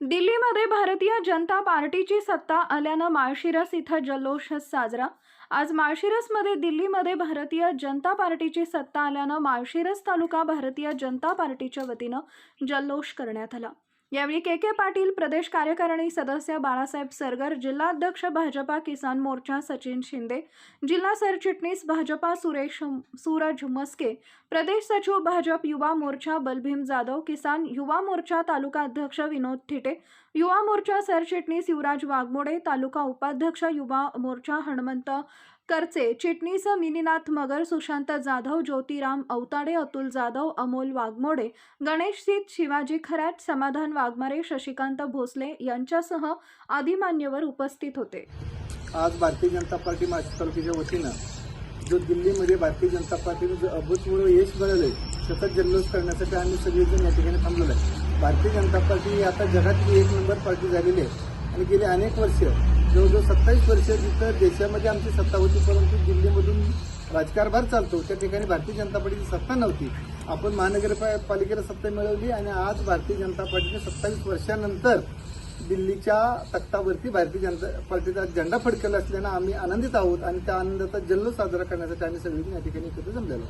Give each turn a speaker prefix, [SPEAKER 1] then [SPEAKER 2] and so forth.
[SPEAKER 1] दिल्लीमध्ये भारतीय जनता पार्टीची सत्ता आल्यानं माळशिरस इथं जल्लोष साजरा. आज माळशिरसमध्ये दिल्लीमध्ये भारतीय जनता पार्टीची सत्ता आल्यानं माळशिरस तालुका भारतीय जनता पार्टीच्या वतीनं जल्लोष करण्यात आला. यावेळी के के पाटील प्रदेश कार्यकारिणी सदस्य बाळासाहेब सरगर जिल्हाध्यक्ष भाजपा किसान मोर्चा सचिन शिंदे जिल्हा सरचिटणीस भाजपा सुरेश सूरज मस्के प्रदेश सचिव भाजप युवा मोर्चा बलभीम जाधव किसान युवा मोर्चा तालुका अध्यक्ष विनोद थिटे युवा मोर्चा सरचिटणीस युवराज वाघमोडे तालुका उपाध्यक्ष युवा मोर्चा हनुमंत करचे. चिटणीस मिनीनाथ मगर सुशांत जाधव ज्योतिराम अवताडे अतुल जाधव अमोल वाघमोडे गणेश सीत शिवाजी खरात समाधान वाघमारे शशिकांत भोसले यांच्यासह आदी मान्यवर उपस्थित होते.
[SPEAKER 2] आज भारतीय जनता पार्टी माजी तालुक्याच्या वतीनं जो दिल्लीमध्ये भारतीय जनता पार्टीने जो अभूतपूर्व यश मिळवले सतत जल्लोष करण्यासाठी आम्ही सगळेजण या ठिकाणी थांबलेलो आहे. भारतीय जनता पार्टी ही आता जगातली एक नंबर पार्टी झालेली आहे. आणि गेली अनेक वर्ष जवळजवळ सत्तावीस वर्ष जिथं देशामध्ये आमची सत्ता होती परंतु दिल्लीमधून राजकारभार चालतो. त्या ठिकाणी भारतीय जनता पार्टीची सत्ता नव्हती. आपण महानगरपालिकेला सत्ता मिळवली आणि आज भारतीय जनता पार्टीने सत्तावीस वर्षानंतर दिल्लीच्या तख्तावरती भारतीय जनता पार्टीचा झेंडा फडकला असल्यानं आम्ही आनंदित आहोत आणि त्या आनंदाचा जल्लोष साजरा करण्यासाठी आम्ही सगळेजण या ठिकाणी एकत्र जमलेलो